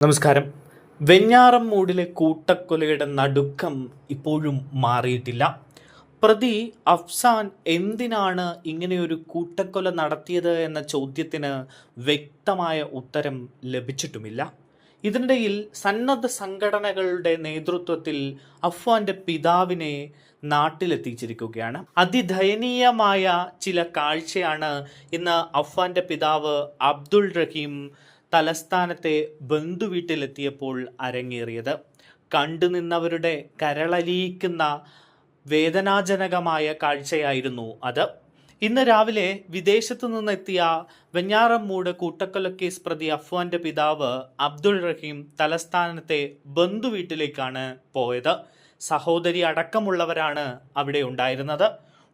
നമസ്കാരം. വെഞ്ഞാറം മൂടിലെ കൂട്ടക്കൊലയുടെ നടുക്കം ഇപ്പോഴും മാറിയിട്ടില്ല. പ്രതി അഫ്സാൻ എന്തിനാണ് ഇങ്ങനെയൊരു കൂട്ടക്കൊല നടത്തിയത് എന്ന ചോദ്യത്തിന് വ്യക്തമായ ഉത്തരം ലഭിച്ചിട്ടുമില്ല. ഇതിനിടയിൽ സന്നദ്ധ സംഘടനകളുടെ നേതൃത്വത്തിൽ അഫ്വാന്റെ പിതാവിനെ നാട്ടിലെത്തിച്ചിരിക്കുകയാണ്. അതിദയനീയമായ ചില കാഴ്ചയാണ് ഇന്ന് അഫ്വാന്റെ പിതാവ് അബ്ദുൾ റഹീം തലസ്ഥാനത്തെ ബന്ധുവീട്ടിലെത്തിയപ്പോൾ അരങ്ങേറിയത്. കണ്ടുനിന്നവരുടെ കരളലിയിക്കുന്ന വേദനാജനകമായ കാഴ്ചയായിരുന്നു അത്. ഇന്ന് രാവിലെ വിദേശത്തു നിന്നെത്തിയ വെഞ്ഞാറമ്മൂട് കൂട്ടക്കൊലക്കേസ് പ്രതി അഫ്വാന്റെ പിതാവ് അബ്ദുൾ റഹീം തലസ്ഥാനത്തെ ബന്ധുവീട്ടിലേക്കാണ് പോയത്. സഹോദരി അടക്കമുള്ളവരാണ് അവിടെ ഉണ്ടായിരുന്നത്.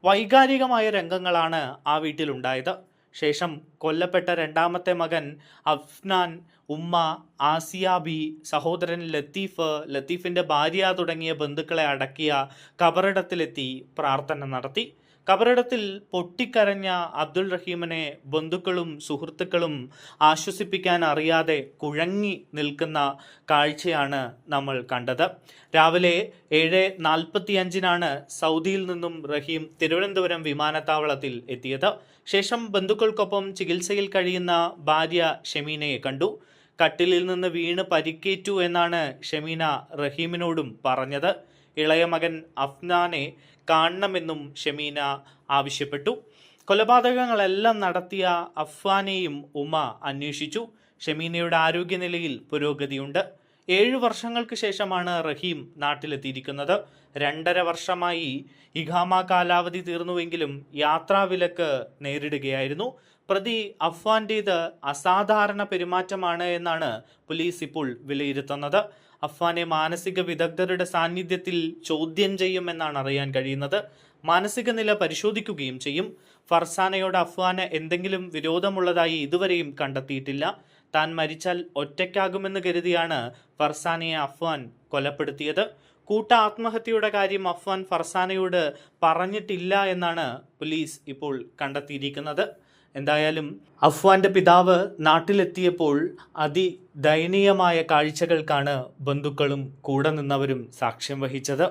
വൈകാരികമായ രംഗങ്ങളാണ് ആ വീട്ടിലുണ്ടായത്. ശേഷം കൊല്ലപ്പെട്ട രണ്ടാമത്തെ മകൻ അഫ്നാൻ ഉമ്മ ആസിയാബി സഹോദരൻ ലത്തീഫ് ലത്തീഫിന്റെ ഭാര്യ തുടങ്ങിയ ബന്ധുക്കളെ അടക്കിയ കബറിടത്തിലെത്തി പ്രാർത്ഥന നടത്തി. കബറിടത്തിൽ പൊട്ടിക്കരഞ്ഞ അബ്ദുൾ റഹീമിനെ ബന്ധുക്കളും സുഹൃത്തുക്കളും ആശ്വസിപ്പിക്കാൻ അറിയാതെ കുഴങ്ങി നിൽക്കുന്ന കാഴ്ചയാണ് നമ്മൾ കണ്ടത്. രാവിലെ ഏഴ് നാൽപ്പത്തിയഞ്ചിനാണ് സൗദിയിൽ നിന്നും റഹീം തിരുവനന്തപുരം വിമാനത്താവളത്തിൽ എത്തിയത്. ശേഷം ബന്ധുക്കൾക്കൊപ്പം ചികിത്സയിൽ കഴിയുന്ന ഭാര്യ ഷെമീനയെ കണ്ടു. കട്ടിലിൽ നിന്ന് വീണ് പരിക്കേറ്റു എന്നാണ് ഷെമീന റഹീമിനോടും പറഞ്ഞത്. ഇളയ മകൻ അഫ്നാനെ കാണണമെന്നും ഷെമീന ആവശ്യപ്പെട്ടു. കൊലപാതകങ്ങളെല്ലാം നടത്തിയ അഫ്വാനെയും ഉമ അന്വേഷിച്ചു. ഷെമീനയുടെ ആരോഗ്യനിലയിൽ പുരോഗതിയുണ്ട്. ഏഴു വർഷങ്ങൾക്ക് ശേഷമാണ് റഹീം നാട്ടിലെത്തിയിരിക്കുന്നത്. രണ്ടര വർഷമായി ഇഖാമ കാലാവധി തീർന്നുവെങ്കിലും യാത്രാവിലക്ക് നേരിടുകയായിരുന്നു. പ്രതി അഫ്വാന്റേത് അസാധാരണ പെരുമാറ്റമാണ് എന്നാണ് പോലീസ് ഇപ്പോൾ വിലയിരുത്തുന്നത്. അഫ്വാനെ മാനസിക വിദഗ്ധരുടെ സാന്നിധ്യത്തിൽ ചോദ്യം ചെയ്യുമെന്നാണ് അറിയാൻ കഴിയുന്നത്. മാനസിക നില പരിശോധിക്കുകയും ചെയ്യും. ഫർസാനയോട് അഫ്വാന് എന്തെങ്കിലും വിരോധമുള്ളതായി ഇതുവരെയും കണ്ടെത്തിയിട്ടില്ല. താൻ മരിച്ചാൽ ഒറ്റയ്ക്കാകുമെന്ന് കരുതിയാണ് ഫർസാനയെ അഫ്വാൻ കൊലപ്പെടുത്തിയത്. കൂട്ട ആത്മഹത്യയുടെ കാര്യം അഫ്വാൻ ഫർസാനയോട് പറഞ്ഞിട്ടില്ല എന്നാണ് പോലീസ് ഇപ്പോൾ കണ്ടെത്തിയിരിക്കുന്നത്. എന്തായാലും അഫ്വാന്റെ പിതാവ് നാട്ടിലെത്തിയപ്പോൾ അതിദയനീയമായ കാഴ്ചകൾക്കാണ് ബന്ധുക്കളും കൂടെ നിന്നവരും സാക്ഷ്യം വഹിച്ചത്.